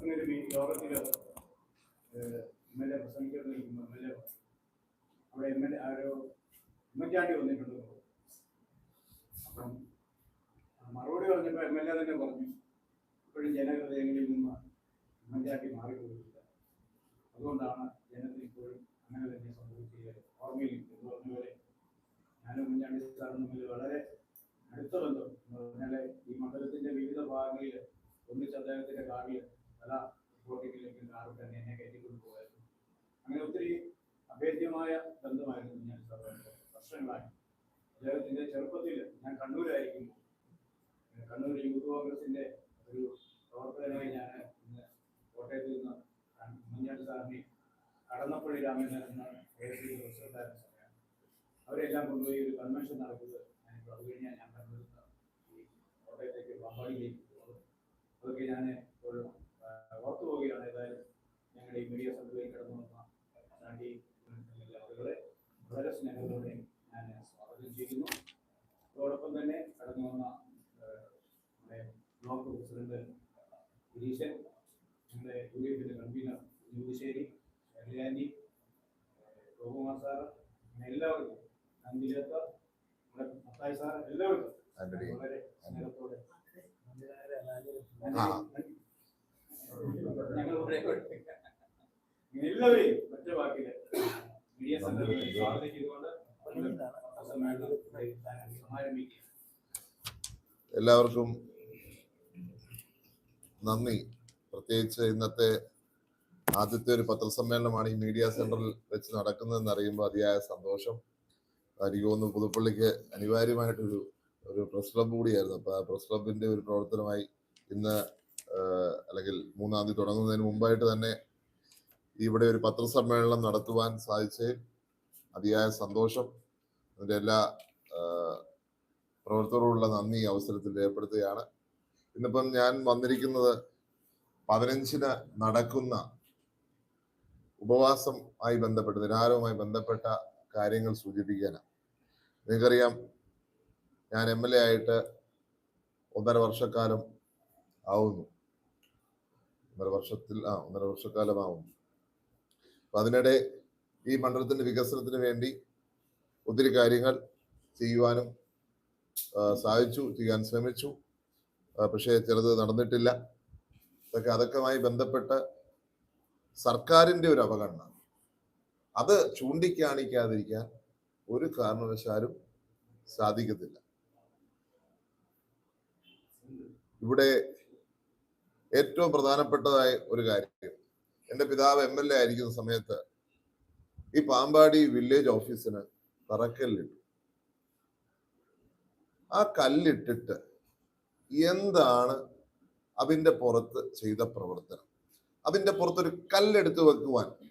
ഈ യോഗത്തിൽ M L A പ്രസംഗിച്ചുകൊണ്ടിരിക്കുമ്പോൾ M L A L A വന്നിട്ടുണ്ട്. അപ്പം മറുപടി പറഞ്ഞപ്പോൾ എം എൽ എ തന്നെ പറഞ്ഞു ഇപ്പോഴും ജനഹൃദയങ്ങളിൽ നിന്ന് ഉമ്മൻചാണ്ടി മാറിപ്പോയിട്ടില്ല അതുകൊണ്ടാണ് ജനത്തിന് ഇപ്പോഴും അങ്ങനെ തന്നെ സംഭവിച്ചത് ഓർമ്മയിൽ എന്ന് പറഞ്ഞപോലെ ഞാനും ഉമ്മൻചാണ്ടി സാറും തമ്മിൽ വളരെ അടുത്ത ബന്ധം. എന്ന് പറഞ്ഞാൽ ഈ മണ്ഡലത്തിന്റെ വിവിധ ഭാഗങ്ങളിൽ ഒന്നിച്ച് അദ്ദേഹത്തിന്റെ കാറിൽ പല റിപ്പോർട്ടിങ്ങിലേക്കും കാറിൽ തന്നെ എന്നെ കയറ്റിക്കൊണ്ട് പോകായിരുന്നു. അങ്ങനെ ഒത്തിരി അഭേദ്യമായ ബന്ധമായിരുന്നു ഞാൻ വർഷങ്ങളായി. അദ്ദേഹത്തിന്റെ ചെറുപ്പത്തിൽ ഞാൻ കണ്ണൂരായിരിക്കുമ്പോൾ കണ്ണൂർ യൂത്ത് കോൺഗ്രസിന്റെ ഒരു പ്രവർത്തകനായി ഞാൻ ഇന്ന് കോട്ടയത്ത് നിന്ന് ഉമ്മൻചാണ്ടി സാറിനെ കടന്നപ്പള്ളി രാമേന്ദ്രൻ എന്ന പ്രസിഡന്റായിരുന്ന സമയം. അവരെല്ലാം കൊണ്ടുപോയി ഒരു കൺവെൻഷൻ നടക്കുന്നത് ഞാൻ അത് കഴിഞ്ഞാൽ ഞാൻ കണ്ണൂരിൽ നിന്ന് കോട്ടയത്തേക്ക് പാമ്പാടിയിലേക്ക് പോകുന്നത്. അതൊക്കെ ഞാൻ ആ, ഓർത്തു പോവുകയാണ്. ഏതായാലും ഞങ്ങളുടെ ഈ മീഡിയ സെന്ററിൽ കടന്നു വന്ന ചാണ്ടി ആളുകളെ വളരെ സ്നേഹത്തോടെ ഞാൻ സ്വാഗതം ചെയ്യുന്നു. അതോടൊപ്പം തന്നെ കടന്നു വന്ന നമ്മുടെ ബ്ലോക്ക് പ്രസിഡന്റ് ഗിരീശൻ ഞങ്ങളുടെ യു ഡി എഫിന്റെ കൺവീനർ ജ്യോതിശ്ശേരി കല്യാണി ഗോപകുമാർ സാറ് അങ്ങനെ എല്ലാവർക്കും നന്ദിലത്ത നമ്മുടെ മത്തായി സാർ എല്ലാവർക്കും വളരെ സ്നേഹത്തോടെ ആ. എല്ലാവരെയും വാക്കിൽ മീഡിയ സെന്ററിൽ സ്വാഗതം ചെയ്തുകൊണ്ട് എല്ലാവർക്കും നന്ദി. പ്രത്യേകിച്ച് ഇന്നത്തെ ആദ്യത്തെ ഒരു പത്രസമ്മേളനമാണ് ഈ മീഡിയ സെന്ററിൽ വെച്ച് നടക്കുന്നതെന്ന് അറിയുമ്പോൾ അതിയായ സന്തോഷം. എനിക്ക് തോന്നുന്നു പുതുപ്പള്ളിക്ക് അനിവാര്യമായിട്ടൊരു ഒരു പ്രസ് ക്ലബ് കൂടിയായിരുന്നു. അപ്പോൾ ആ പ്രസ് ക്ലബിന്റെ ഒരു പ്രവർത്തനമായി ഇന്ന് അല്ലെങ്കിൽ മൂന്നാം തീയതി തുടങ്ങുന്നതിന് മുമ്പായിട്ട് തന്നെ ഇവിടെ ഒരു പത്രസമ്മേളനം നടത്തുവാൻ സാധിച്ചതിൽ അതിയായ സന്തോഷം. അതിന്റെ എല്ലാ പ്രവർത്തകരോടുള്ള നന്ദി അവസരത്തിൽ രേഖപ്പെടുത്തുകയാണ് ഇന്നിപ്പം ഞാൻ വന്നിരിക്കുന്നത് പതിനഞ്ചിന് നടക്കുന്ന ഉപവാസം ആയി ബന്ധപ്പെട്ട് നിരാഹാരവുമായി ബന്ധപ്പെട്ട കാര്യങ്ങൾ സൂചിപ്പിക്കാനാണ്. നിങ്ങൾക്കറിയാം ഞാൻ എം എൽ എ ആയിട്ട് ഒന്നര വർഷക്കാലം ആവുന്നു. ഒന്നര വർഷത്തിൽ ആ ഒന്നര വർഷക്കാലമാവും. അപ്പൊ അതിനിടെ ഈ മണ്ഡലത്തിന്റെ വികസനത്തിന് വേണ്ടി ഒത്തിരി കാര്യങ്ങൾ ചെയ്യുവാനും സാധിച്ചു ചെയ്യാൻ ശ്രമിച്ചു. പക്ഷേ ചിലത് നടന്നിട്ടില്ല. അതൊക്കെ അതൊക്കെയുമായി ബന്ധപ്പെട്ട് സർക്കാരിന്റെ ഒരു അവഗണന. അത് ചൂണ്ടിക്കാണിക്കാതിരിക്കാൻ ഒരു കാരണവശാലും സാധിക്കത്തില്ല. ഇവിടെ ഏറ്റവും പ്രധാനപ്പെട്ടതായ ഒരു കാര്യം. എന്റെ പിതാവ് എം എൽ എ ആയിരിക്കുന്ന സമയത്ത് ഈ പാമ്പാടി വില്ലേജ് ഓഫീസിന് തറക്കല്ലിട്ടു. ആ കല്ലിട്ടിട്ട് എന്താണ് അതിന്റെ പുറത്ത് ചെയ്ത പ്രവർത്തനം? അതിന്റെ പുറത്തൊരു കല്ലെടുത്ത് വെക്കുവാൻ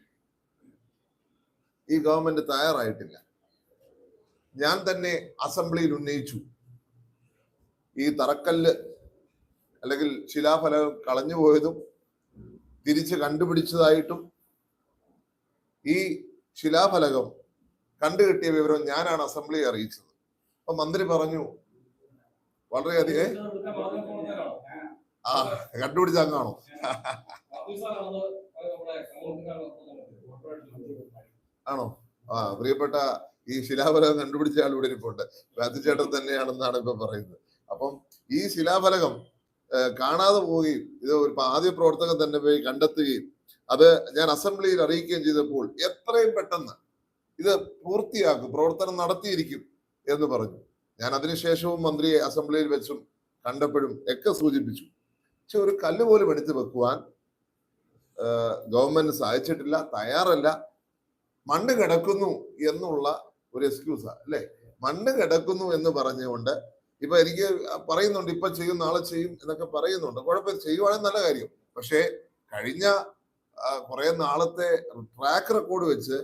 ഈ ഗവൺമെന്റ് തയ്യാറായിട്ടില്ല. ഞാൻ തന്നെ അസംബ്ലിയിൽ ഉന്നയിച്ചു. ഈ തറക്കല്ല് അല്ലെങ്കിൽ ശിലാഫലകം കളഞ്ഞു പോയതും തിരിച്ച് കണ്ടുപിടിച്ചതായിട്ടും ഈ ശിലാഫലകം കണ്ടുകിട്ടിയ വിവരം ഞാനാണ് അസംബ്ലിയെ അറിയിച്ചത്. അപ്പൊ മന്ത്രി പറഞ്ഞു വളരെയധികം ആ കണ്ടുപിടിച്ച അങ്ങാണോ ആണോ? ആ പ്രിയപ്പെട്ട ഈ ശിലാഫലകം കണ്ടുപിടിച്ച ആൾ ഇവിടെ ഇരിപ്പുണ്ട്. ചേട്ടൻ തന്നെയാണെന്നാണ് ഇപ്പൊ പറയുന്നത്. അപ്പം ഈ ശിലാഫലകം കാണാതെ പോവുകയും ഇത് ഒരു ആദ്യ പ്രവർത്തകൻ തന്നെ പോയി കണ്ടെത്തുകയും അത് ഞാൻ അസംബ്ലിയിൽ അറിയിക്കുകയും ചെയ്തപ്പോൾ എത്രയും പെട്ടെന്ന് ഇത് പൂർത്തിയാക്കും പ്രവർത്തനം നടത്തിയിരിക്കും എന്ന് പറഞ്ഞു. ഞാൻ അതിനുശേഷവും മന്ത്രിയെ അസംബ്ലിയിൽ വെച്ചും കണ്ടപ്പോഴും ഒക്കെ സൂചിപ്പിച്ചു. പക്ഷെ ഒരു കല്ല് പോലും എടുത്തു വെക്കുവാൻ ഗവൺമെന്റ് സഹായിച്ചിട്ടില്ല തയ്യാറല്ല. മണ്ണ് കിടക്കുന്നു എന്നുള്ള ഒരു എക്സ്ക്യൂസാ അല്ലെ? മണ്ണ് കിടക്കുന്നു എന്ന് പറഞ്ഞുകൊണ്ട് ഇപ്പൊ എനിക്ക് പറയുന്നുണ്ട് ഇപ്പൊ ചെയ്യും നാളെ ചെയ്യും എന്നൊക്കെ പറയുന്നുണ്ട്. കുഴപ്പമില്ല ചെയ്യുവാണെങ്കിൽ നല്ല കാര്യം. പക്ഷേ കഴിഞ്ഞ കുറെ നാളത്തെ ട്രാക്ക് റെക്കോർഡ് വെച്ച്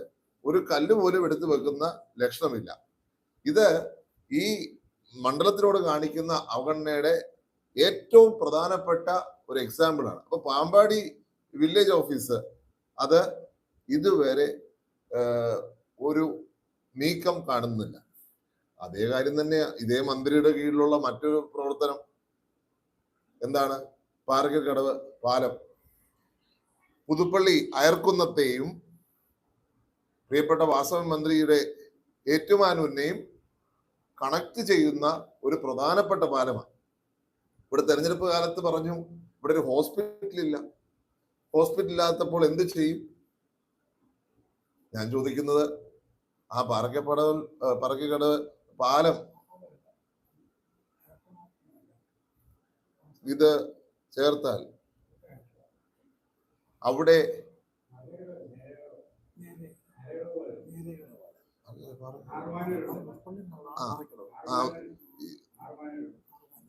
ഒരു കല്ല് പോലും എടുത്തു വെക്കുന്ന ലക്ഷണമില്ല. ഇത് ഈ മണ്ഡലത്തിനോട് കാണിക്കുന്ന അവഗണനയുടെ ഏറ്റവും പ്രധാനപ്പെട്ട ഒരു എക്സാമ്പിൾ ആണ്. അപ്പൊ പാമ്പാടി വില്ലേജ് ഓഫീസ് അത് ഇതുവരെ ഒരു നീക്കം കാണുന്നില്ല. അതേ കാര്യം തന്നെ ഇതേ മന്ത്രിയുടെ കീഴിലുള്ള മറ്റൊരു പ്രവർത്തനം. എന്താണ്? പാറക്കടവ് പാലം. പുതുപ്പള്ളി അയർക്കുന്നത്തെയും പ്രിയപ്പെട്ട വാസവൻ മന്ത്രിയുടെ ഏറ്റുമാനൂരിനെയും കണക്ട് ചെയ്യുന്ന ഒരു പ്രധാനപ്പെട്ട പാലമാണ്. ഇവിടെ തെരഞ്ഞെടുപ്പ് കാലത്ത് പറഞ്ഞു ഇവിടെ ഒരു ഹോസ്പിറ്റൽ ഇല്ല. ഹോസ്പിറ്റൽ ഇല്ലാത്തപ്പോൾ എന്ത് ചെയ്യും? ഞാൻ ചോദിക്കുന്നത് ആ പറക്കപ്പടവ് പറക്കക്കടവ് പാലം ഇത് ചേർത്താൽ അവിടെ.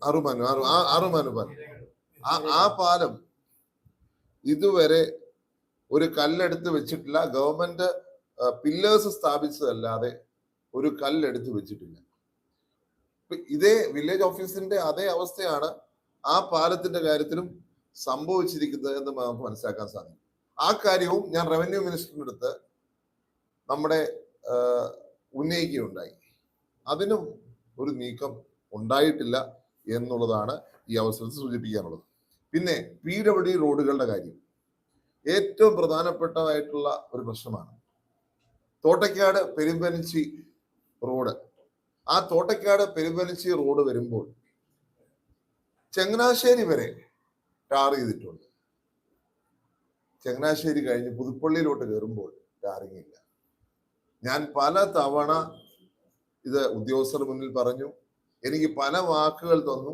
അറുമാനു അറുമാനു പാലം ആ പാലം ഇതുവരെ ഒരു കല്ലെടുത്ത് വെച്ചിട്ടില്ല ഗവൺമെന്റ് പില്ലേഴ്സ് സ്ഥാപിച്ചതല്ലാതെ ഒരു കല്ലെടുത്ത് വെച്ചിട്ടില്ല. ഇതേ വില്ലേജ് ഓഫീസിന്റെ അതേ അവസ്ഥയാണ് ആ പാലത്തിന്റെ കാര്യത്തിലും സംഭവിച്ചിരിക്കുന്നത് എന്ന് നമുക്ക് മനസ്സിലാക്കാൻ സാധിക്കും. ആ കാര്യവും ഞാൻ റവന്യൂ മിനിസ്റ്ററിന്റെ അടുത്ത് നമ്മുടെ ഉന്നയിക്കുകയുണ്ടായി. അതിനും ഒരു നീക്കം ഉണ്ടായിട്ടില്ല എന്നുള്ളതാണ് ഈ അവസരത്തിൽ സൂചിപ്പിക്കാനുള്ളത്. പിന്നെ പി ഡബ്ല്യു റോഡുകളുടെ കാര്യം. ഏറ്റവും പ്രധാനപ്പെട്ടതായിട്ടുള്ള ഒരു പ്രശ്നമാണ്. തോട്ടയ്ക്കാട് പെരുമ്പനച്ചി റോഡ്. ആ തോട്ടക്കാട് പെരുമ്പലിച്ചി റോഡ് വരുമ്പോൾ ചങ്ങനാശ്ശേരി വരെ ടാർ ചെയ്തിട്ടുണ്ട്. ചങ്ങനാശ്ശേരി കഴിഞ്ഞ് പുതുപ്പള്ളിയിലോട്ട് കയറുമ്പോൾ ടാറിങ് ഇല്ല ഞാൻ പല തവണ ഇത് ഉദ്യോഗസ്ഥർ മുന്നിൽ പറഞ്ഞു എനിക്ക് പല വാക്കുകൾ തന്നു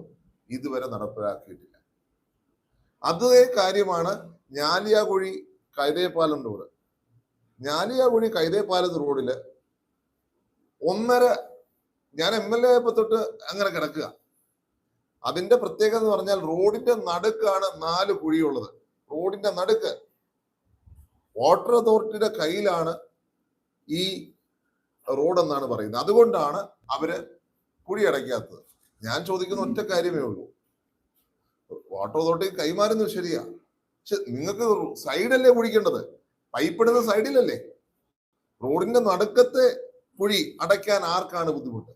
ഇതുവരെ നടപ്പിലാക്കിയിട്ടില്ല. അതേ കാര്യമാണ് ഞാലിയാകുഴി കൈതേപ്പാലം റോഡ്. ഞാലിയാകുഴി കൈതേപ്പാലം റോഡിൽ ഒന്നര ഞാൻ എം എൽ എ ആയപ്പോ തൊട്ട് അങ്ങനെ കിടക്കുക. അതിന്റെ പ്രത്യേകത എന്ന് പറഞ്ഞാൽ റോഡിന്റെ നടുക്കാണ് നാല് കുഴിയുള്ളത്. റോഡിന്റെ നടുക്ക് വാട്ടർ അതോറിറ്റിയുടെ കയ്യിലാണ് ഈ റോഡ് എന്നാണ് പറയുന്നത്. അതുകൊണ്ടാണ് അവർ കുഴി അടയ്ക്കാത്തത്. ഞാൻ ചോദിക്കുന്ന ഒറ്റ കാര്യമേ ഉള്ളൂ. വാട്ടർ അതോറിറ്റി കൈമാറുന്നത് ശരിയാ. പക്ഷെ നിങ്ങൾക്ക് സൈഡല്ലേ കുഴിക്കേണ്ടത്? പൈപ്പിടുന്ന സൈഡിലല്ലേ റോഡിന്റെ നടുക്കത്തെ കുഴി അടയ്ക്കാൻ ആർക്കാണ് ബുദ്ധിമുട്ട്?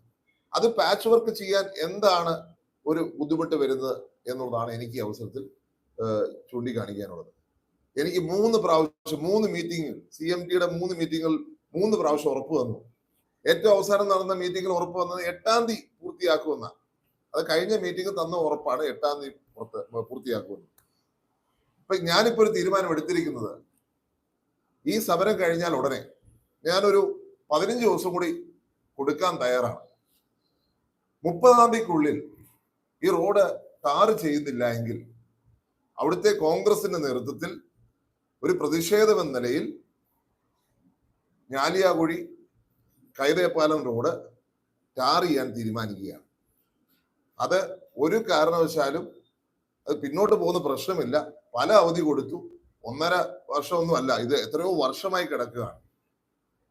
അത് പാച്ച് വർക്ക് ചെയ്യാൻ എന്താണ് ഒരു ബുദ്ധിമുട്ട് വരുന്നത് എന്നുള്ളതാണ് എനിക്ക് ഈ അവസരത്തിൽ ചൂണ്ടിക്കാണിക്കാനുള്ളത്. എനിക്ക് മൂന്ന് പ്രാവശ്യം മൂന്ന് മീറ്റിംഗിൽ സി എം ടിയുടെ മൂന്ന് മീറ്റിങ്ങിൽ മൂന്ന് പ്രാവശ്യം ഉറപ്പ് വന്നു. ഏറ്റവും അവസാനം നടന്ന മീറ്റിംഗിൽ ഉറപ്പ് വന്നത് എട്ടാം തീയതി പൂർത്തിയാക്കുമെന്ന അത് കഴിഞ്ഞ മീറ്റിംഗ് തന്ന ഉറപ്പാണ് എട്ടാം തീയതി പുറത്ത് പൂർത്തിയാക്കുമെന്ന്. അപ്പൊ ഞാനിപ്പോ ഒരു തീരുമാനം എടുത്തിരിക്കുന്നത് ഈ സമരം കഴിഞ്ഞാൽ ഉടനെ ഞാനൊരു പതിനഞ്ച് ദിവസം കൂടി കൊടുക്കാൻ തയ്യാറാണ്. മുപ്പതാം തീയതിക്കുള്ളിൽ ഈ റോഡ് ടാർ ചെയ്യുന്നില്ല എങ്കിൽ അവിടുത്തെ കോൺഗ്രസിന്റെ നേതൃത്വത്തിൽ ഒരു പ്രതിഷേധം എന്ന നിലയിൽ ഞാലിയാകുഴി കൈതേപ്പാലം റോഡ് ടാർ ചെയ്യാൻ തീരുമാനിക്കുകയാണ്. അത് ഒരു കാരണവശാലും അത് പിന്നോട്ട് പോകുന്ന പ്രശ്നമില്ല. പല അവധി കൊടുത്തു. ഒന്നര വർഷമൊന്നും അല്ല. ഇത് എത്രയോ വർഷമായി കിടക്കുകയാണ്.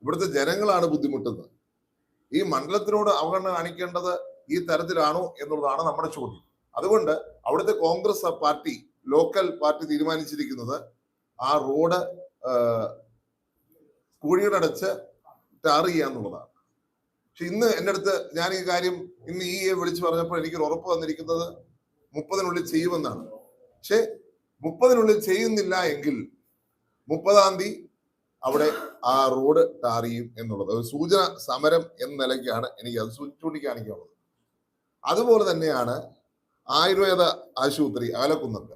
ഇവിടുത്തെ ജനങ്ങളാണ് ബുദ്ധിമുട്ടുന്നത്. ഈ മണ്ഡലത്തിനോട് അവഗണന കാണിക്കേണ്ടത് ഈ തരത്തിലാണോ എന്നുള്ളതാണ് നമ്മുടെ ചോദ്യം. അതുകൊണ്ട് അവിടുത്തെ കോൺഗ്രസ് പാർട്ടി ലോക്കൽ പാർട്ടി തീരുമാനിച്ചിരിക്കുന്നത് ആ റോഡ് കുഴികളടച്ച് ടാർ ചെയ്യാന്നുള്ളതാണ് പക്ഷെ ഇന്ന് എന്റെ അടുത്ത് ഞാൻ ഈ കാര്യം ഇന്ന് ഈ വിളിച്ചു പറഞ്ഞപ്പോൾ എനിക്കൊരു ഉറപ്പ് വന്നിരിക്കുന്നത് മുപ്പതിനുള്ളിൽ ചെയ്യുമെന്നാണ്. പക്ഷെ മുപ്പതിനുള്ളിൽ ചെയ്യുന്നില്ല എങ്കിൽ മുപ്പതാം തീയതി അവിടെ ആ റോഡ് ചെയ്യും എന്നുള്ളത്. ഒരു സൂചന സമരം എന്ന നിലയ്ക്കാണ് എനിക്ക് അത് ചൂണ്ടിക്കാണിക്കാനുള്ളത്. അതുപോലെ തന്നെയാണ് ആയുർവേദ ആശുപത്രി അകലക്കുന്നത്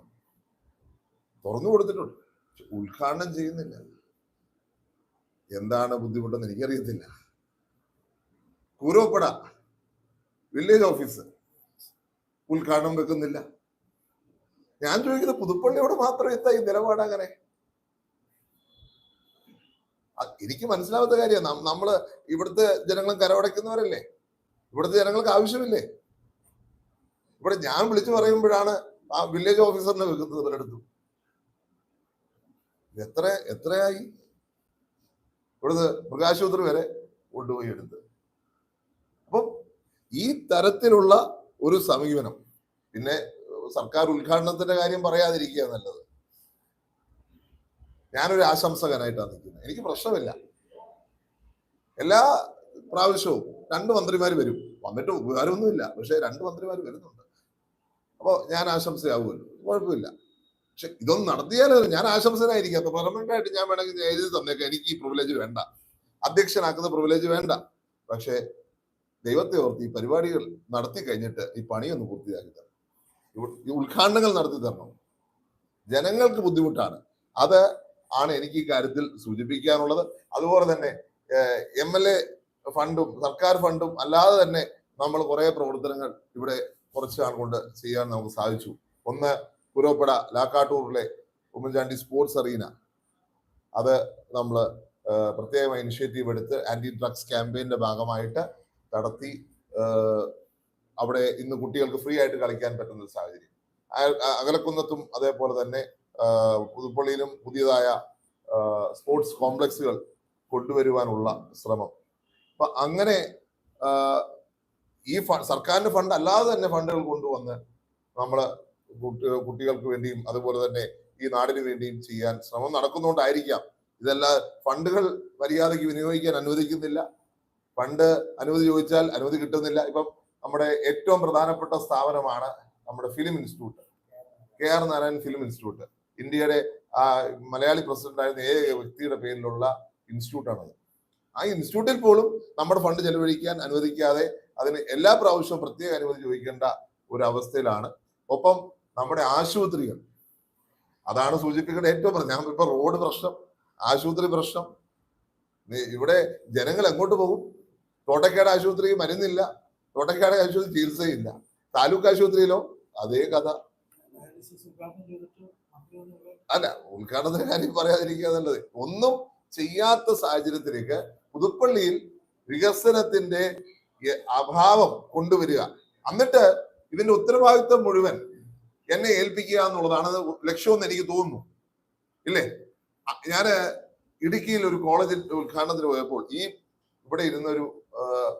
തുറന്നു കൊടുത്തിട്ടുണ്ട്. ഉദ്ഘാടനം ചെയ്യുന്നില്ല. എന്താണ് ബുദ്ധിമുട്ടെന്ന് എനിക്കറിയത്തില്ല. കൂരോപ്പട വില്ലേജ് ഓഫീസ് ഉദ്ഘാടനം വെക്കുന്നില്ല. ഞാൻ ചോദിക്കുന്നത് പുതുപ്പള്ളിയോട് മാത്രം എത്താ ഈ നിലപാട് അങ്ങനെ? എനിക്ക് മനസ്സിലാവാത്ത കാര്യമാണ് നമ്മൾ ഇവിടുത്തെ ജനങ്ങളും കരവടയ്ക്കുന്നവരല്ലേ? ഇവിടുത്തെ ജനങ്ങൾക്ക് ആവശ്യമില്ലേ? ഇവിടെ ഞാൻ വിളിച്ചു പറയുമ്പോഴാണ് ആ വില്ലേജ് ഓഫീസറിനെ വെക്കുന്നത് ഇവരെടുത്തു എത്ര എത്രയായി? ഇവിടുന്ന് മൃഗാശുപത്രി വരെ കൊണ്ടുപോയി എടുത്ത്. അപ്പം ഈ തരത്തിലുള്ള ഒരു സമീപനം പിന്നെ സർക്കാർ ഉദ്ഘാടനത്തിന്റെ കാര്യം പറയാതിരിക്കുക നല്ലത്. ഞാനൊരു ആശംസകനായിട്ടാണ് നിൽക്കുന്നത്. എനിക്ക് പ്രശ്നമില്ല. എല്ലാ പ്രാവശ്യവും രണ്ട് മന്ത്രിമാർ വരും. വന്നിട്ട് ഉപകാരമൊന്നുമില്ല. പക്ഷേ രണ്ട് മന്ത്രിമാർ വരുന്നുണ്ട്. അപ്പോൾ ഞാൻ ആശംസയാവുമല്ലോ. കുഴപ്പമില്ല. പക്ഷെ ഇതൊന്നും നടത്തിയാൽ ഞാൻ ആശംസനായിരിക്കും. അപ്പൊ പെർമനന്റ് ആയിട്ട് ഞാൻ വേണമെങ്കിൽ എഴുതി തന്നേക്കാം. എനിക്ക് ഈ പ്രിവിലേജ് വേണ്ട. അധ്യക്ഷനാക്കുന്ന പ്രിവിലേജ് വേണ്ട. പക്ഷേ ദൈവത്തെ ഓർത്ത് ഈ പരിപാടികൾ നടത്തി കഴിഞ്ഞിട്ട് ഈ പണിയൊന്ന് പൂർത്തിയാക്കി തരണം. ഈ ഉദ്ഘാടനങ്ങൾ നടത്തി തരണം. ജനങ്ങൾക്ക് ബുദ്ധിമുട്ടാണ്. അത് ആണ് എനിക്ക് ഈ കാര്യത്തിൽ സൂചിപ്പിക്കാനുള്ളത്. അതുപോലെ തന്നെ എം എൽ എ ഫണ്ടും സർക്കാർ ഫണ്ടും അല്ലാതെ തന്നെ നമ്മൾ കുറെ പ്രവർത്തനങ്ങൾ ഇവിടെ കുറച്ച് നാൾ കൊണ്ട് ചെയ്യാൻ നമുക്ക് സാധിച്ചു. ഒന്ന് പുരോപ്പട ലാക്കാട്ടൂറിലെ ഉമ്മൻചാണ്ടി സ്പോർട്സ് അറീന. അത് നമ്മൾ പ്രത്യേകമായി ഇനിഷ്യേറ്റീവ് എടുത്ത് ആന്റി ഡ്രഗ്സ് ക്യാമ്പയിന്റെ ഭാഗമായിട്ട് നടത്തി അവിടെ ഇന്ന് കുട്ടികൾക്ക് ഫ്രീ ആയിട്ട് കളിക്കാൻ പറ്റുന്ന ഒരു സാഹചര്യം. അകലക്കുന്നത്തും അതേപോലെ തന്നെ പുതുപ്പള്ളിയിലും പുതിയതായ സ്പോർട്സ് കോംപ്ലക്സുകൾ കൊണ്ടുവരുവാനുള്ള ശ്രമം. അപ്പൊ അങ്ങനെ ഈ സർക്കാരിന്റെ ഫണ്ട് അല്ലാതെ തന്നെ ഫണ്ടുകൾ കൊണ്ടുവന്ന് നമ്മൾ കുട്ടികൾക്ക് വേണ്ടിയും അതുപോലെ തന്നെ ഈ നാടിന് വേണ്ടിയും ചെയ്യാൻ ശ്രമം നടക്കുന്നുകൊണ്ടായിരിക്കാം ഇതെല്ലാം ഫണ്ടുകൾ മര്യാദയ്ക്ക് വിനിയോഗിക്കാൻ അനുവദിക്കുന്നില്ല. ഫണ്ട് അനുമതി ചോദിച്ചാൽ അനുമതി കിട്ടുന്നില്ല. ഇപ്പം നമ്മുടെ ഏറ്റവും പ്രധാനപ്പെട്ട സ്ഥാപനമാണ് നമ്മുടെ film institute. K R Narayan film institute. ഇന്ത്യയുടെ ആ, മലയാളി പ്രസിഡന്റ് ആയിരുന്ന ഏക വ്യക്തിയുടെ പേരിലുള്ള ഇൻസ്റ്റിറ്റ്യൂട്ടാണത്. ആ ഇൻസ്റ്റിറ്റ്യൂട്ടിൽ പോലും നമ്മുടെ ഫണ്ട് ചെലവഴിക്കാൻ അനുവദിക്കാതെ അതിന് എല്ലാ പ്രാവശ്യവും പ്രത്യേക അനുമതി ചോദിക്കേണ്ട ഒരു അവസ്ഥയിലാണ്. ഒപ്പം നമ്മുടെ ആശുപത്രികൾ. അതാണ് സൂചിപ്പിക്കേണ്ട ഏറ്റവും പ്രധാനം. ഞാൻ ഇപ്പൊ റോഡ് പ്രശ്നം ആശുപത്രി പ്രശ്നം. ഇവിടെ ജനങ്ങൾ എങ്ങോട്ട് പോകും? തോട്ടക്കാട് ആശുപത്രി മരുന്നില്ല. തോട്ടക്കാട് ആശുപത്രി ചികിത്സയില്ല. താലൂക്ക് ആശുപത്രിയിലോ? അതേ കഥ. അല്ല ഉദ്ഘാടന കാര്യം പറയാതിരിക്കുക എന്നുള്ളത് ഒന്നും ചെയ്യാത്ത സാഹചര്യത്തിലേക്ക് പുതുപ്പള്ളിയിൽ വികസനത്തിന്റെ അഭാവം കൊണ്ടുവരിക. എന്നിട്ട് ഇതിന്റെ ഉത്തരവാദിത്വം മുഴുവൻ എന്നെ ഏൽപ്പിക്കുക എന്നുള്ളതാണ് ലക്ഷ്യമെന്ന് എനിക്ക് തോന്നുന്നു. ഇല്ലേ? ഞാൻ ഇടുക്കിയിൽ ഒരു കോളേജിൽ ഉദ്ഘാടനത്തിന് പോയപ്പോൾ ഈ ഇവിടെ ഇരുന്ന ഒരു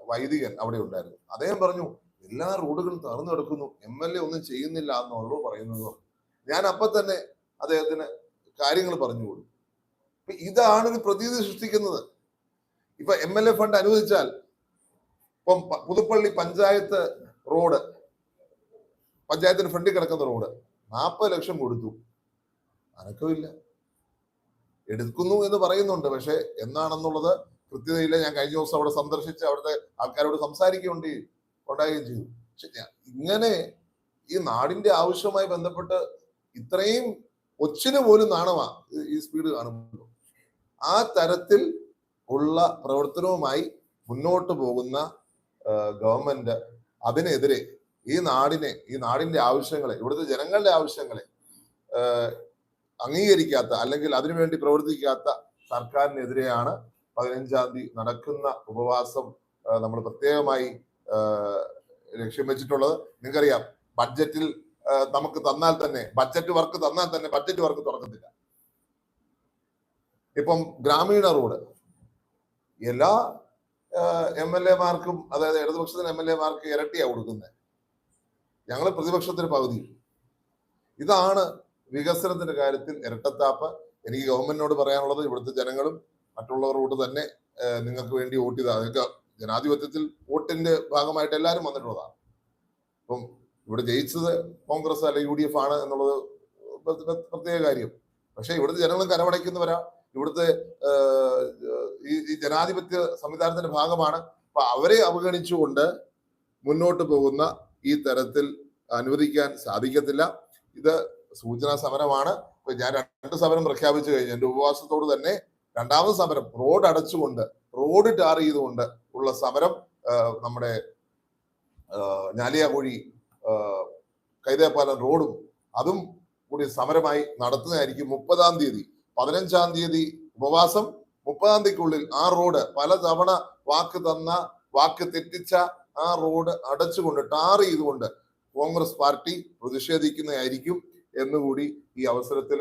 വൈദികൻ അവിടെ ഉണ്ടായിരുന്നു. അദ്ദേഹം പറഞ്ഞു എല്ലാ റോഡുകളും തറന്നു കിടക്കുന്നു. എം എൽ എ ഒന്നും ചെയ്യുന്നില്ല എന്നുള്ളൂ പറയുന്നത് ഞാൻ അപ്പൊ തന്നെ അദ്ദേഹത്തിന് കാര്യങ്ങൾ പറഞ്ഞു കൊടുത്തു. അപ്പൊ ഇതാണ് ഒരു പ്രതീതി സൃഷ്ടിക്കുന്നത്. ഇപ്പൊ എം എൽ എ ഫണ്ട് അനുവദിച്ചാൽ ഇപ്പം പുതുപ്പള്ളി പഞ്ചായത്ത് റോഡ് പഞ്ചായത്തിന് ഫ്രണ്ടിൽ കിടക്കുന്ന റോഡ് നാൽപ്പത് ലക്ഷം കൊടുത്തു. അനക്കമില്ല. എടുക്കുന്നു എന്ന് പറയുന്നുണ്ട്. പക്ഷെ എന്നാണെന്നുള്ളത് കൃത്യതയില്ല. ഞാൻ കഴിഞ്ഞ ദിവസം അവിടെ സന്ദർശിച്ച് അവിടുത്തെ ആൾക്കാരോട് സംസാരിക്കുകയുണ്ട് ഉണ്ടാകുകയും ചെയ്തു. പക്ഷെ ഇങ്ങനെ ഈ നാടിന്റെ ആവശ്യവുമായി ബന്ധപ്പെട്ട് ഇത്രയും ഒച്ചിന് പോലും നാണമാ ഈ- സ്പീഡ് കാണുമ്പോൾ ആ തരത്തിൽ ഉള്ള പ്രവർത്തനവുമായി മുന്നോട്ട് പോകുന്ന ഗവൺമെന്റ് അതിനെതിരെ ഈ നാടിനെ ഈ നാടിന്റെ ആവശ്യങ്ങളെ ഇവിടുത്തെ ജനങ്ങളുടെ ആവശ്യങ്ങളെ അംഗീകരിക്കാത്ത അല്ലെങ്കിൽ അതിനുവേണ്ടി പ്രവർത്തിക്കാത്ത സർക്കാരിനെതിരെയാണ് പതിനഞ്ചാം തീയതി നടക്കുന്ന ഉപവാസം നമ്മൾ പ്രത്യേകമായി ലക്ഷ്യം വെച്ചിട്ടുള്ളത്. നിങ്ങൾക്കറിയാം ബഡ്ജറ്റിൽ നമുക്ക് തന്നാൽ തന്നെ ബഡ്ജറ്റ് വർക്ക് തന്നാൽ തന്നെ ബഡ്ജറ്റ് വർക്ക് തുറക്കത്തില്ല. ഇപ്പം ഗ്രാമീണ റോഡ് എല്ലാ എം എൽ എമാർക്കും അതായത് ഇടതുപക്ഷത്തിന് എം എൽ എമാർക്ക് ഇരട്ടിയാ കൊടുക്കുന്നത് ഞങ്ങൾ പ്രതിപക്ഷത്തിന് പകുതി ഇതാണ് വികസനത്തിന്റെ കാര്യത്തിൽ ഇരട്ടത്താപ്പ്. എനിക്ക് ഗവൺമെന്റിനോട് പറയാനുള്ളത് ഇവിടുത്തെ ജനങ്ങളും മറ്റുള്ളവരോട് തന്നെ നിങ്ങൾക്ക് വേണ്ടി വോട്ട് ചെയ്ത അതൊക്കെ ജനാധിപത്യത്തിൽ വോട്ടിന്റെ ഭാഗമായിട്ട് എല്ലാവരും വന്നിട്ടുള്ളതാണ്. അപ്പം ഇവിടെ ജയിച്ചത് കോൺഗ്രസ് അല്ലെ യു ഡി എഫ് ആണ് എന്നുള്ളത് പ്ര- പ്ര- പ്രത്യേക കാര്യം. പക്ഷെ ഇവിടുത്തെ ജനങ്ങളും കരമടയ്ക്കുന്നവരാ. ഇവിടുത്തെ ഈ ജനാധിപത്യ സംവിധാനത്തിന്റെ ഭാഗമാണ്. അപ്പൊ അവരെ അവഗണിച്ചുകൊണ്ട് മുന്നോട്ട് പോകുന്ന ഈ തരത്തിൽ അനുവദിക്കാൻ സാധിക്കത്തില്ല. ഇത് സൂചനാ സമരമാണ്. ഞാൻ രണ്ട് സമരം പ്രഖ്യാപിച്ചു കഴിഞ്ഞു. എന്റെ ഉപവാസത്തോട് തന്നെ രണ്ടാമത് സമരം റോഡ് അടച്ചുകൊണ്ട് റോഡ് ടാർ ചെയ്തുകൊണ്ട് ഉള്ള സമരം നമ്മുടെ ഞാലിയാകുഴി കൈതേപ്പാലം റോഡും അതും കൂടി സമരമായി നടത്തുന്നതായിരിക്കും മുപ്പതാം തീയതി. പതിനഞ്ചാം തീയതി ഉപവാസം മുപ്പതാം തീയതിക്കുള്ളിൽ ആ റോഡ് പല തവണ വാക്ക് തന്ന വാക്ക് തെറ്റിച്ച ആ റോഡ് അടച്ചുകൊണ്ട് ടാർ ചെയ്തുകൊണ്ട് കോൺഗ്രസ് പാർട്ടി പ്രതിഷേധിക്കുന്നതായിരിക്കും എന്നുകൂടി ഈ അവസരത്തിൽ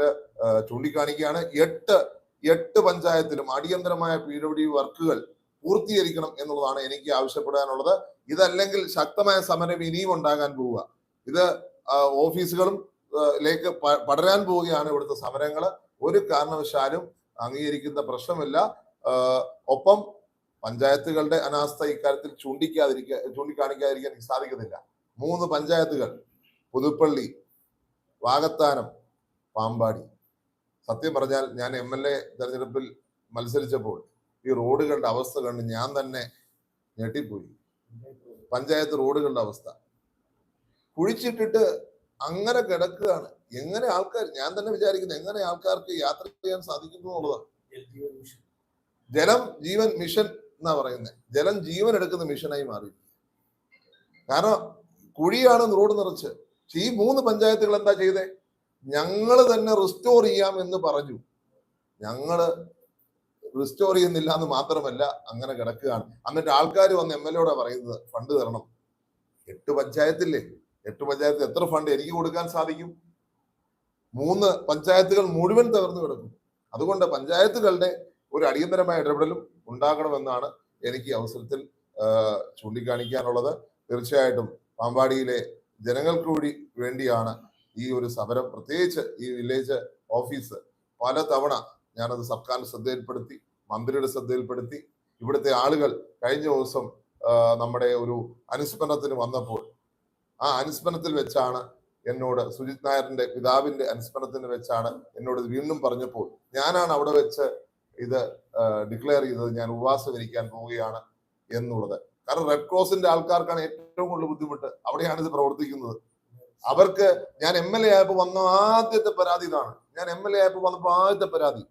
ചൂണ്ടിക്കാണിക്കുകയാണ്. എട്ട് എട്ട് പഞ്ചായത്തിലും അടിയന്തരമായ പി ഡബ്ല്യു വർക്കുകൾ പൂർത്തീകരിക്കണം എന്നുള്ളതാണ് എനിക്ക് ആവശ്യപ്പെടാനുള്ളത്. ഇതല്ലെങ്കിൽ ശക്തമായ സമരം ഇനിയും ഉണ്ടാകാൻ പോവുക. ഇത് ഓഫീസുകളും ലേക്ക് പടരാൻ പോവുകയാണ് ഇവിടുത്തെ സമരങ്ങൾ ഒരു കാരണവശാലും അംഗീകരിക്കുന്ന പ്രശ്നമില്ല. ഒപ്പം പഞ്ചായത്തുകളുടെ അനാസ്ഥ ഇക്കാര്യത്തിൽ ചൂണ്ടിക്കാതിരിക്കുക ചൂണ്ടിക്കാണിക്കാതിരിക്കാൻ സാധിക്കുന്നില്ല. മൂന്ന് പഞ്ചായത്തുകൾ പുതുപ്പള്ളി വാകത്താനം പാമ്പാടി. സത്യം പറഞ്ഞാൽ ഞാൻ എം എൽ എ തെരഞ്ഞെടുപ്പിൽ മത്സരിച്ചപ്പോൾ ഈ റോഡുകളുടെ അവസ്ഥ കണ്ട് ഞാൻ തന്നെ ഞെട്ടിപ്പോയി. പഞ്ചായത്ത് റോഡുകളുടെ അവസ്ഥ. കുഴിച്ചിട്ടിട്ട് അങ്ങനെ കിടക്കുകയാണ്. എങ്ങനെ ആൾക്കാർ ഞാൻ തന്നെ വിചാരിക്കുന്നത് എങ്ങനെ ആൾക്കാർക്ക് യാത്ര ചെയ്യാൻ സാധിക്കുന്നു എന്നുള്ളതാണ്. ജലം ജീവൻ മിഷൻ എന്നാ പറയുന്നത് ജലം ജീവൻ എടുക്കുന്ന മിഷനായി മാറി കാരണം കുഴിയാണ് റോഡ് നിറച്ച്. ഈ മൂന്ന് പഞ്ചായത്തുകൾ എന്താ ചെയ്തേ? ഞങ്ങൾ തന്നെ റിസ്റ്റോർ ചെയ്യാം എന്ന് പറഞ്ഞു. ഞങ്ങൾ റിസ്റ്റോർ ചെയ്യുന്നില്ല എന്ന് മാത്രമല്ല അങ്ങനെ കിടക്കുകയാണ്. എന്നിട്ട് ആൾക്കാർ വന്ന് എം എൽ എയോടെ പറയുന്നത് ഫണ്ട് തരണം. എട്ട് പഞ്ചായത്തില്ലേ? എട്ട് പഞ്ചായത്ത് എത്ര ഫണ്ട് എനിക്ക് കൊടുക്കാൻ സാധിക്കും? മൂന്ന് പഞ്ചായത്തുകൾ മുഴുവൻ തകർന്നു കിടക്കും. അതുകൊണ്ട് പഞ്ചായത്തുകളുടെ ഒരു അടിയന്തരമായ ഇടപെടലും ഉണ്ടാകണമെന്നാണ് എനിക്ക് അവസരത്തിൽ ചൂണ്ടിക്കാണിക്കാനുള്ളത്. തീർച്ചയായിട്ടും പാമ്പാടിയിലെ ജനങ്ങൾക്ക് കൂടി വേണ്ടിയാണ് ഈ ഒരു സമരം. പ്രത്യേകിച്ച് ഈ വില്ലേജ് ഓഫീസ് പല തവണ ഞാനത് സർക്കാർ ശ്രദ്ധയിൽപ്പെടുത്തി മന്ത്രിയുടെ ശ്രദ്ധയിൽപ്പെടുത്തി. ഇവിടുത്തെ ആളുകൾ കഴിഞ്ഞ ദിവസം നമ്മുടെ ഒരു അനുസ്മരണത്തിന് വന്നപ്പോൾ ആ അനുസ്മരണത്തിൽ വെച്ചാണ് എന്നോട് സുജിത് നായറിന്റെ പിതാവിന്റെ അനുസ്മരണത്തിന് വെച്ചാണ് എന്നോട് വീണ്ടും പറഞ്ഞപ്പോൾ ഞാനാണ് അവിടെ വെച്ച് ഇത് ഡിക്ലെയർ ചെയ്തത് ഞാൻ ഉപവാസം ഇരിക്കാൻ പോവുകയാണ് എന്നുള്ളത്. കാരണം റെഡ് ക്രോസിന്റെ ആൾക്കാർക്കാണ് ഏറ്റവും കൂടുതൽ ബുദ്ധിമുട്ട്. അവിടെയാണ് ഇത് പ്രവർത്തിക്കുന്നത്. അവർക്ക് ഞാൻ എം എൽ എ ആയപ്പോൾ വന്ന ആദ്യത്തെ പരാതി ഇതാണ്. ഞാൻ എം എൽ എ ആയപ്പോൾ വന്നപ്പോൾ ആദ്യത്തെ പരാതി.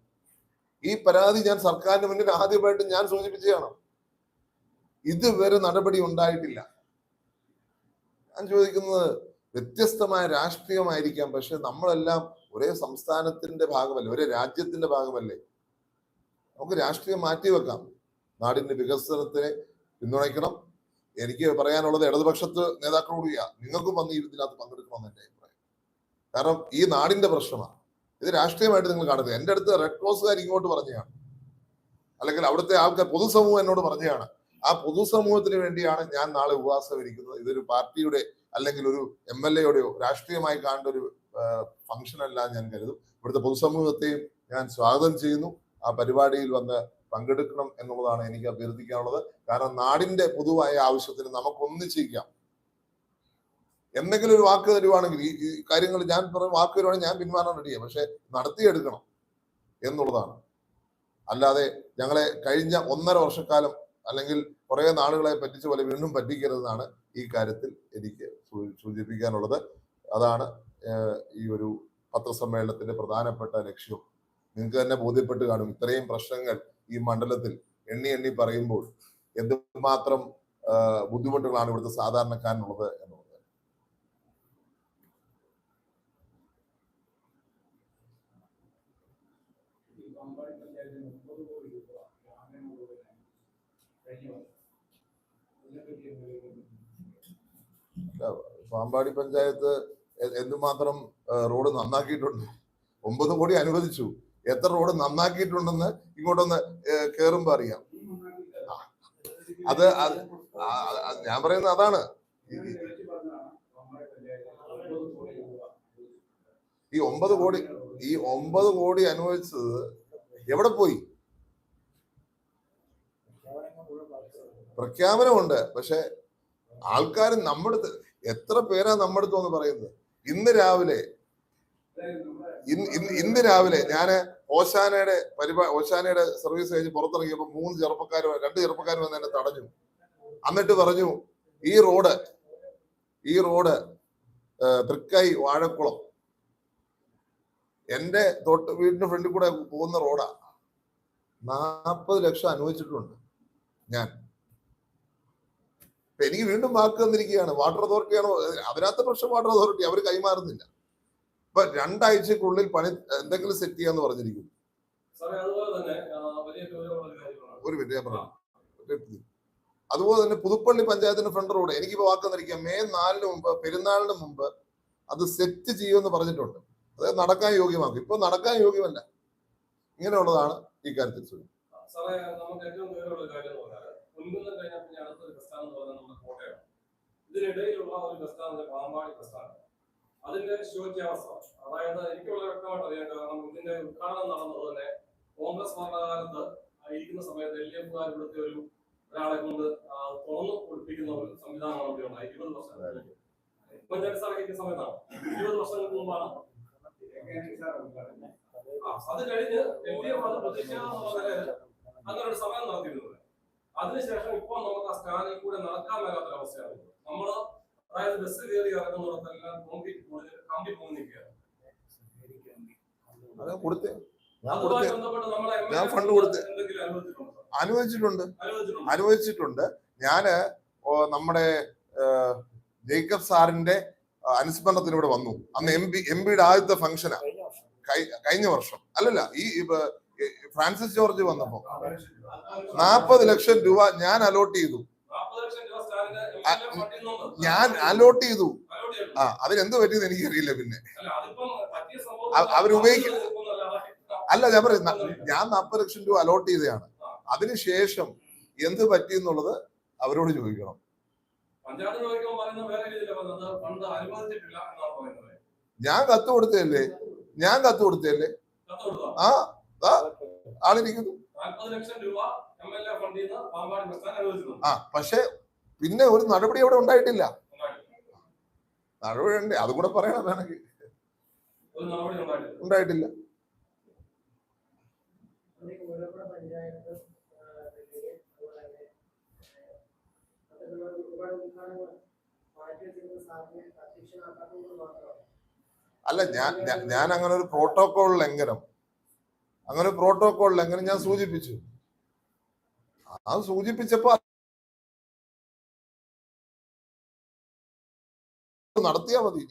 ഈ പരാതി ഞാൻ സർക്കാരിന് മുന്നിൽ ആദ്യമായിട്ട് ഞാൻ സൂചിപ്പിച്ചതാണ്. ഇതുവരെ നടപടി ഉണ്ടായിട്ടില്ല. ഞാൻ ചോദിക്കുന്നത് വ്യത്യസ്തമായ രാഷ്ട്രീയമായിരിക്കാം പക്ഷെ നമ്മളെല്ലാം ഒരേ സംസ്ഥാനത്തിന്റെ ഭാഗമല്ലേ ഒരേ രാജ്യത്തിന്റെ ഭാഗമല്ലേ? നമുക്ക് രാഷ്ട്രീയം മാറ്റി വെക്കാം നാടിന്റെ വികസനത്തിനെ പിന്തുണയ്ക്കണം. എനിക്ക് പറയാനുള്ളത് ഇടതുപക്ഷത്ത് നേതാക്കളോട് നിങ്ങൾക്കും വന്ന് ഇതിനകത്ത് പങ്കെടുക്കണമെന്ന് എന്റെ അഭിപ്രായം. കാരണം ഈ നാടിന്റെ പ്രശ്നമാണ്. ഇത് രാഷ്ട്രീയമായിട്ട് നിങ്ങൾ കാണരുത്. എന്റെ അടുത്ത് റെഡ് ക്രോസുകാർ ഇങ്ങോട്ട് പറഞ്ഞതാണ്. അല്ലെങ്കിൽ അവിടുത്തെ ആൾക്കാർ പൊതുസമൂഹം എന്നോട് പറഞ്ഞതാണ്. ആ പൊതുസമൂഹത്തിന് വേണ്ടിയാണ് ഞാൻ നാളെ ഉപവാസം ഇരിക്കുന്നത് ഇതൊരു പാർട്ടിയുടെ അല്ലെങ്കിൽ ഒരു എം എൽ എയുടെയോ രാഷ്ട്രീയമായി കാണേണ്ട ഒരു ഫംഗ്ഷൻ അല്ല ഞാൻ കരുതും. ഇവിടുത്തെ പൊതുസമൂഹത്തെയും ഞാൻ സ്വാഗതം ചെയ്യുന്നു. ആ പരിപാടിയിൽ വന്ന് പങ്കെടുക്കണം എന്നുള്ളതാണ് എനിക്ക് അഭ്യർത്ഥിക്കാനുള്ളത്. കാരണം നാടിന്റെ പൊതുവായ ആവശ്യത്തിന് നമുക്ക് ഒന്നിച്ചിരിക്കാം എന്തെങ്കിലും ഒരു വാക്ക് തരുവാണെങ്കിൽ ഈ കാര്യങ്ങൾ ഞാൻ പറഞ്ഞ വാക്ക് തരുവാണെങ്കിൽ ഞാൻ പിന്മാറാൻ റെഡിയാണ് പക്ഷെ നടത്തിയെടുക്കണം എന്നുള്ളതാണ്. അല്ലാതെ ഞങ്ങളെ കഴിഞ്ഞ ഒന്നര വർഷക്കാലം അല്ലെങ്കിൽ കുറെ നാളുകളെ പറ്റിച്ച പോലെ വീണ്ടും പറ്റിക്കരുതെന്നാണ് ഈ കാര്യത്തിൽ എനിക്ക് സൂചിപ്പിക്കാനുള്ളത്. അതാണ് ഈ ഒരു പത്രസമ്മേളനത്തിന്റെ പ്രധാനപ്പെട്ട ലക്ഷ്യം. നിങ്ങൾക്ക് തന്നെ ബോധ്യപ്പെട്ട് കാണും ഇത്രയും പ്രശ്നങ്ങൾ ഈ മണ്ഡലത്തിൽ എണ്ണി എണ്ണി പറയുമ്പോൾ എന്തുമാത്രം ബുദ്ധിമുട്ടുകളാണ് ഇവിടുത്തെ സാധാരണക്കാരനുള്ളത് എന്നുള്ളത് ഈ പാമ്പാടി പഞ്ചായത്തിന് മുപ്പത് കോടി രൂപ ഗ്രാമീണ റോഡിനായി കഴിഞ്ഞ വർഷം ഇതിനെപ്പറ്റി എന്തെങ്കിലും പാമ്പാടി പഞ്ചായത്ത് എന്തുമാത്രം റോഡ് നന്നാക്കിയിട്ടുണ്ട്. ഒമ്പത് കോടി അനുവദിച്ചു. എത്ര റോഡ് നന്നാക്കിയിട്ടുണ്ടെന്ന് ഇങ്ങോട്ടൊന്ന് കേറുമ്പോ അറിയാം. അത് ഞാൻ പറയുന്നത് അതാണ്. ഈ ഒമ്പത് കോടി ഈ ഒമ്പത് കോടി അനുവദിച്ചത് എവിടെ പോയി. പ്രഖ്യാപനമുണ്ട്. പക്ഷെ ആൾക്കാർ നമ്മുടെ എത്ര പേരാ നമ്മുടെ അടുത്ത് വന്ന് പറയുന്നത്? ഇന്ന് രാവിലെ. ഇന്ന് രാവിലെ ഞാൻ ഓശാനയുടെ പരിപാ ഓശാനയുടെ സർവീസ് കഴിഞ്ഞ് പുറത്തിറങ്ങിയപ്പോൾ മൂന്ന് ചെറുപ്പക്കാർ രണ്ട് ചെറുപ്പക്കാർ വന്ന് എന്നെ തടഞ്ഞു. എന്നിട്ട് പറഞ്ഞു ഈ റോഡ് ഈ റോഡ് തൃക്കൈ വാഴക്കുളം. എന്റെ തൊട്ട് വീടിന്റെ ഫ്രണ്ടിൽ കൂടെ പോകുന്ന റോഡാ. നാൽപ്പത് ലക്ഷം അനുവദിച്ചിട്ടുണ്ട് ഞാൻ. എനിക്ക് വീണ്ടും വാക്ക് തന്നിരിക്കുകയാണ്. വാട്ടർ അതോറിറ്റിയാണ് അതിനകത്ത് പ്രശ്നം വാട്ടർ അതോറിറ്റി അവർ കൈമാറുന്നില്ല. ഇപ്പൊ രണ്ടാഴ്ചക്കുള്ളിൽ പണി എന്തെങ്കിലും സെറ്റ് ചെയ്യാന്ന് പറഞ്ഞിരിക്കുന്നു ഒരു മിനിറ്റ് ഞാൻ പറഞ്ഞു അതുപോലെ തന്നെ പുതുപ്പള്ളി പഞ്ചായത്തിന്റെ ഫ്രണ്ട് റോഡ് എനിക്കിപ്പോ വാക്ക് തന്നിരിക്കാം മെയ് നാലിന് മുമ്പ് പെരുന്നാളിന് മുമ്പ് അത് സെറ്റ് ചെയ്യുമെന്ന് പറഞ്ഞിട്ടുണ്ട്. അതായത് നടക്കാൻ യോഗ്യമാക്കും. ഇപ്പൊ നടക്കാൻ യോഗ്യമല്ല. ഇങ്ങനെയുള്ളതാണ് ഈ കാര്യത്തിൽ സൂചന മുൻകുന്നം കഴിഞ്ഞാൽ പിന്നെ അടുത്തൊരു പ്രസ്ഥാനം എന്ന് പറയുന്നത് നമ്മുടെ കോട്ടയാണ് ഇതിനിടയിലുള്ള ഒരു പ്രസ്ഥാനം പാമ്പാടി പ്രസ്ഥാനം. അതിന്റെ ശോച്യാവസ്ഥ അതായത് എനിക്ക് വളരെ വ്യക്തമായിട്ട് അറിയാം കാരണം ഇതിന്റെ ഉദ്ഘാടനം നടന്നത് തന്നെ കോൺഗ്രസ് ഭരണകാലത്ത് ഇരിക്കുന്ന സമയത്ത് എൽ ഡി എഫുകാർ ഇവിടുത്തെ ഒരു ഒരാളെ കൊണ്ട് തുറന്നു കൊടുപ്പിക്കുന്ന ഒരു സംവിധാനമാണ് ഇവിടെ ഉണ്ടായി ഇരുപത് വർഷം ഉമ്മൻചാണ്ടി സാർ ഇരിക്കുന്ന സമയത്താണ്? ഇരുപത് വർഷങ്ങൾക്ക് മുമ്പാണ്? അത് കഴിഞ്ഞ് എൽ ഡി എഫ് അത് പ്രതിഷ്ഠ അങ്ങനെ ഒരു സമയം നടത്തിയിരുന്നത് അതിനുശേഷം ഇപ്പൊ നമുക്ക് ആ സ്കാനിൽ കൂടെ നടക്കാൻ മേലാത്തൊരവസ്ഥയാണ് നമ്മൾ അതായത് ബസ് കയറി ഇറങ്ങുന്നിടത്തെല്ലാം കോൺക്രീറ്റ് കൂടുതൽ കമ്പി പൊങ്ങി നിൽക്കുകയാണ് അത് കൊടുത്തേ. ഞാൻ കൊടുത്തേ. ഫണ്ട് കൊടുത്ത്. അനുവദിച്ചിട്ടുണ്ടോ? അനുവദിച്ചിട്ടുണ്ട്. ഞാൻ നമ്മുടെ ജേക്കബ് സാറിന്റെ അനുസ്മരണത്തിന് ഇവിടെ വന്നു. അന്ന് എം പി എം പിയുടെ ആദ്യത്തെ ഫംഗ്ഷനാ കഴിഞ്ഞ വർഷം. അല്ലല്ല ഈ ഇപ്പ- ഈ ഫ്രാൻസിസ് ജോർജ് വന്നപ്പോ നാപ്പത് ലക്ഷം രൂപ. ഞാൻ അലോട്ട് ചെയ്തു. ഞാൻ അലോട്ട് ചെയ്തു. ആ അതിനെന്ത് പറ്റിയെന്ന് എനിക്കറിയില്ല പിന്നെ. അവരുപയോഗിക്ക- അല്ല ഞാൻ പറയും ഞാൻ നാൽപ്പത് ലക്ഷം രൂപ അലോട്ട് ചെയ്തതാണ് അതിനുശേഷം എന്ത് പറ്റി എന്നുള്ളത് അവരോട് ചോദിക്കണം. പറയുന്ന ഞാൻ കത്ത് കൊടുത്തതല്ലേ? ഞാൻ കത്ത് കൊടുത്തതല്ലേ? ആ ആളിരിക്കുന്നു? ആ പക്ഷെ പിന്നെ ഒരു നടപടി അവിടെ ഉണ്ടായിട്ടില്ല. നടപടി ഉണ്ട്. അതും കൂടെ പറയണം വേണമെങ്കിൽ ഉണ്ടായിട്ടില്ല. അല്ല ഞാൻ- ഞാൻ അങ്ങനെ ഒരു പ്രോട്ടോകോൾ ലംഘനം അങ്ങനെ പ്രോട്ടോകോളിൽ പ്രോട്ടോകോൾ ലംഘനം ഞാൻ സൂചിപ്പിച്ചു? ആ സൂചിപ്പിച്ചപ്പോ നടത്തിയാ മതി.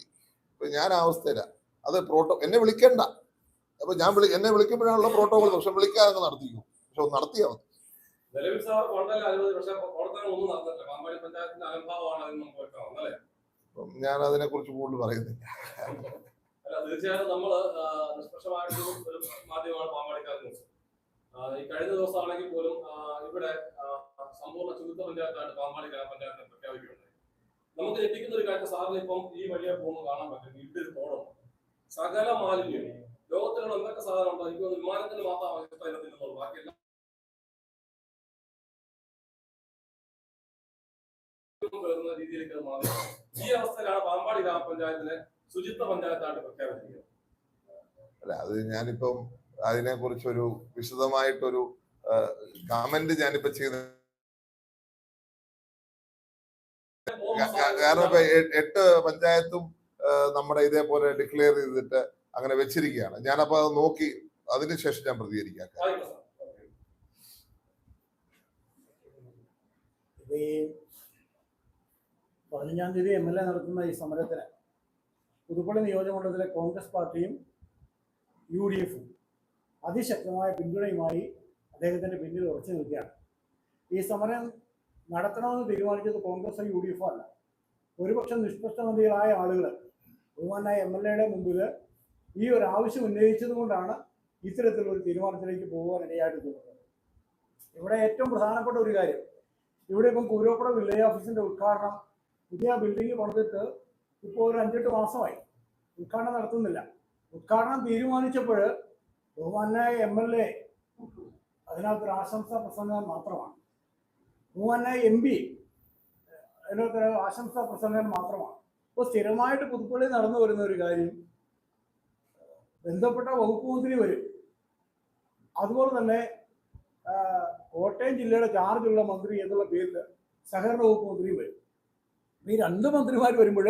ഞാൻ ആ അവസ്ഥയില. അത് പ്രോട്ടോ എന്നെ വിളിക്കണ്ട. അപ്പൊ ഞാൻ വിളി എന്നെ വിളിക്കുമ്പോഴാണല്ലോ പ്രോട്ടോകോൾ പക്ഷെ വിളിക്കാതെ നടത്തിക്കും. പക്ഷെ ഒന്ന് നടത്തിയാ മതി. ഞാൻ അതിനെ കുറിച്ച് കൂടുതൽ പറയുന്നില്ല. അല്ല തീർച്ചയായും നമ്മൾ നിഷ്പക്ഷമായിട്ട് ഒരു മാധ്യമമാണ് പാമ്പാടിക്കാർ ന്യൂസ്. ഈ കഴിഞ്ഞ ദിവസമാണെങ്കിൽ പോലും ഇവിടെ സമ്പൂർണ ചുരുത്ത പഞ്ചായത്തായിട്ട് പാമ്പാടി ഗ്രാമപഞ്ചായത്തിനെ പ്രഖ്യാപിക്കുകയുണ്ടായി നമുക്ക് ലഭിക്കുന്ന ഒരു കാര്യം സാറിന് ഇപ്പം ഈ വഴിയെ പോകുമ്പോൾ കാണാൻ പറ്റും ഇവിടെ ഒരു തോടുണ്ട് സകല മാലിന്യം ലോകത്തിലുള്ള എന്തൊക്കെ സാധനം ഉണ്ടോ എനിക്ക് വിമാനത്തിന് മാത്രം ഇതിനകത്തുള്ളൂ ബാക്കിയെല്ലാം രീതിയിലേക്ക് മാറി. ഈ അവസ്ഥയിലാണ് പാമ്പാടി ഗ്രാമപഞ്ചായത്തിനെ ശുചിത്വ പഞ്ചായത്തായിട്ട് പ്രഖ്യാപിച്ചിരിക്കുന്നത് അല്ല അത് ഞാനിപ്പം അതിനെ കുറിച്ചൊരു വിശദമായിട്ടൊരു കമന്റ് ഞാനിപ്പോ ചെയ്ത കാരണം ഇപ്പൊ എട്ട് പഞ്ചായത്തും നമ്മുടെ ഇതേപോലെ ഡിക്ലെയർ ചെയ്തിട്ട് അങ്ങനെ വെച്ചിരിക്കുകയാണ്. ഞാനപ്പോ അത് നോക്കി അതിനുശേഷം ഞാൻ പ്രതികരിക്കാം. പതിനഞ്ചാം തീയതി എം എൽ എ നടത്തുന്ന ഈ സമരത്തിന് പുതുപ്പള്ളി നിയോജകമണ്ഡലത്തിലെ കോൺഗ്രസ് പാർട്ടിയും യു ഡി എഫും അതിശക്തമായ പിന്തുണയുമായി അദ്ദേഹത്തിന്റെ പിന്നിൽ ഉറച്ചു നിൽക്കുകയാണ്. ഈ സമരം നടത്തണമെന്ന് തീരുമാനിച്ചത് കോൺഗ്രസോ യു ഡി എഫോ അല്ല. ഒരുപക്ഷം നിഷ്പക്ഷമതികളായ ആളുകൾ ബഹുമാനായ എം എൽ എയുടെ മുമ്പിൽ ഈ ഒരു ആവശ്യം ഉന്നയിച്ചത് കൊണ്ടാണ് ഇത്തരത്തിലൊരു തീരുമാനത്തിലേക്ക് പോകാൻ ഇടയായിട്ട് തോന്നുന്നത്. ഇവിടെ ഏറ്റവും പ്രധാനപ്പെട്ട ഒരു കാര്യം ഇവിടെ ഇപ്പം കൂരോപ്പുഴ വില്ലേജ് ഓഫീസിന്റെ ഉദ്ഘാടനം പുതിയ ബിൽഡിംഗ് പണിതിട്ട് ഇപ്പോൾ ഒരു അഞ്ചെട്ട് മാസമായി. ഉദ്ഘാടനം നടത്തുന്നില്ല. ഉദ്ഘാടനം തീരുമാനിച്ചപ്പോൾ ബഹുമാനായ എം എൽ എ അതിനകത്തൊരു ആശംസാ പ്രസംഗം മാത്രമാണ്. ബഹുമാനായ എം പി അതിനകത്തൊരു ആശംസാ പ്രസംഗം മാത്രമാണ്. ഇപ്പോൾ സ്ഥിരമായിട്ട് പുതുപ്പള്ളി നടന്നു വരുന്ന ഒരു കാര്യം ബന്ധപ്പെട്ട വകുപ്പ് മന്ത്രി വരും. അതുപോലെ തന്നെ കോട്ടയം ജില്ലയുടെ ചാർജുള്ള മന്ത്രി എന്നുള്ള പേരിൽ സഹകരണ വകുപ്പ് മന്ത്രിയും വരും. ഈ രണ്ട് മന്ത്രിമാർ വരുമ്പോൾ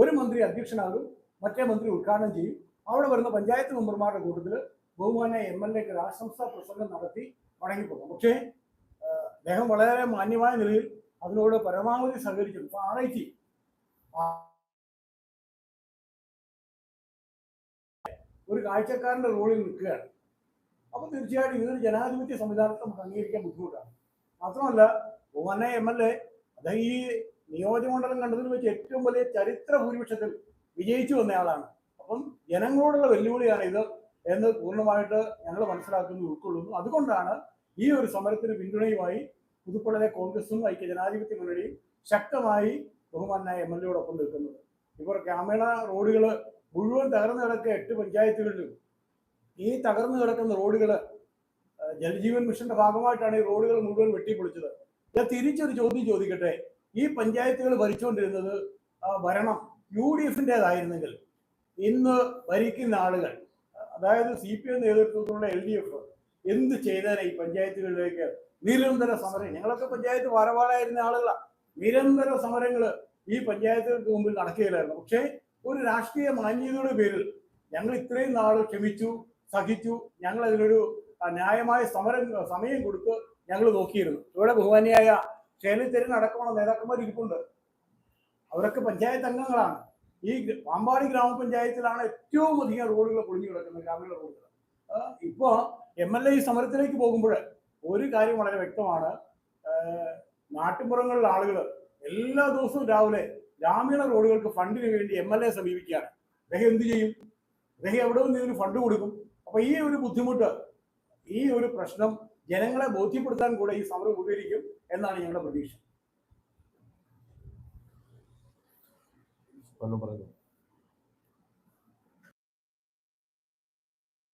ഒരു മന്ത്രി അധ്യക്ഷനാകും മറ്റേ മന്ത്രി ഉദ്ഘാടനം ചെയ്യും. അവിടെ വരുന്ന പഞ്ചായത്ത് മെമ്പർമാരുടെ കൂട്ടത്തിൽ ബഹുമാന എം എൽ എക്ക് ആശംസാ പ്രസംഗം നടത്തി മടങ്ങിപ്പോകും. പക്ഷേ അദ്ദേഹം വളരെ മാന്യമായ നിലയിൽ അതിനോട് പരമാവധി സഹകരിച്ചു ഇപ്പൊ ആർ ഐ ടി. ഒരു കാഴ്ചക്കാരന്റെ റോളിൽ നിൽക്കുകയാണ്. അപ്പൊ തീർച്ചയായിട്ടും ഇതൊരു ജനാധിപത്യ സംവിധാനത്തെ നമുക്ക് അംഗീകരിക്കാൻ ബുദ്ധിമുട്ടാണ്. മാത്രമല്ല ബഹുമാന എം എൽ എ അദ്ദേഹം ഈ നിയോജകമണ്ഡലം കണ്ടതിൽ വെച്ച് ഏറ്റവും വലിയ ചരിത്ര ഭൂരിപക്ഷത്തിൽ വിജയിച്ചു വന്നയാളാണ് അപ്പം ജനങ്ങളോടുള്ള വെല്ലുവിളിയാണ് ഇത് എന്ന് പൂർണമായിട്ട് ഞങ്ങൾ മനസ്സിലാക്കുന്നു ഉൾക്കൊള്ളുന്നു. അതുകൊണ്ടാണ് ഈ ഒരു സമരത്തിന് പിന്തുണയുമായി പുതുപ്പള്ളിയിലെ കോൺഗ്രസും ഐക്യ ജനാധിപത്യ മുന്നണിയും ശക്തമായി ബഹുമാനായ എം എൽ എയോടൊപ്പം നിൽക്കുന്നത്. ഇപ്പോൾ ഗ്രാമീണ റോഡുകൾ മുഴുവൻ തകർന്നു കിടക്കുക എട്ട് പഞ്ചായത്തുകളിലും. ഈ തകർന്നു കിടക്കുന്ന റോഡുകൾ ജലജീവൻ മിഷന്റെ ഭാഗമായിട്ടാണ് ഈ റോഡുകൾ മുഴുവൻ വെട്ടിപ്പൊളിച്ചത്. ഞാൻ തിരിച്ചൊരു ചോദ്യം ചോദിക്കട്ടെ? ഈ പഞ്ചായത്തുകൾ ഭരിച്ചുകൊണ്ടിരുന്നത് ഭരണം യു ഡി എഫിന്റെതായിരുന്നെങ്കിൽ ഇന്ന് ഭരിക്കുന്ന ആളുകൾ അതായത് സി പി എം നേതൃത്വത്തിലുള്ള എൽ ഡി എഫ് എന്ത് ചെയ്താൽ ഈ പഞ്ചായത്തുകളിലേക്ക് നിരന്തര സമരം? ഞങ്ങളൊക്കെ പഞ്ചായത്ത് വരവാളായിരുന്ന ആളുകളാണ് നിരന്തര സമരങ്ങൾ ഈ പഞ്ചായത്തുകൾക്ക് മുമ്പിൽ നടക്കുകയില്ലായിരുന്നു. പക്ഷേ ഒരു രാഷ്ട്രീയ മാന്യതയുടെ പേരിൽ ഞങ്ങൾ ഇത്രയും നാൾ ക്ഷമിച്ചു സഹിച്ചു ഞങ്ങൾ അതിനൊരു ന്യായമായ സമരം സമയം കൊടുത്ത് ഞങ്ങൾ നോക്കിയിരുന്നു. ഇവിടെ ബഹുമാനിയായ ശൈലത്തരൻ അടക്കമുള്ള നേതാക്കന്മാർ ഇരിപ്പുണ്ട്. അവരൊക്കെ പഞ്ചായത്ത് അംഗങ്ങളാണ്. ഈ പാമ്പാടി ഗ്രാമപഞ്ചായത്തിലാണ് ഏറ്റവും അധികം റോഡുകൾ പൊളിഞ്ഞു കിടക്കുന്നത് ഗ്രാമീണ റോഡുകൾ. ഇപ്പോൾ ഇപ്പോ എം എൽ എ ഈ സമരത്തിലേക്ക് പോകുമ്പോൾ ഒരു കാര്യം വളരെ വ്യക്തമാണ്. നാട്ടുമ്പുറങ്ങളിലെ ആളുകൾ എല്ലാ ദിവസവും രാവിലെ ഗ്രാമീണ റോഡുകൾക്ക് ഫണ്ടിന് വേണ്ടി എം എൽ എ സമീപിക്കുകയാണ്. അദ്ദേഹം എന്ത് ചെയ്യും? അദ്ദേഹം എവിടെ നിന്ന് ഇതിന് ഫണ്ട് കൊടുക്കും? അപ്പൊ ഈ ഒരു ബുദ്ധിമുട്ട് ഈ ഒരു പ്രശ്നം ജനങ്ങളെ ബോധ്യപ്പെടുത്താൻ കൂടെ ഈ സമരം ഉപകരിക്കും. എന്നാണ് ഞങ്ങളുടെ പ്രതീക്ഷ.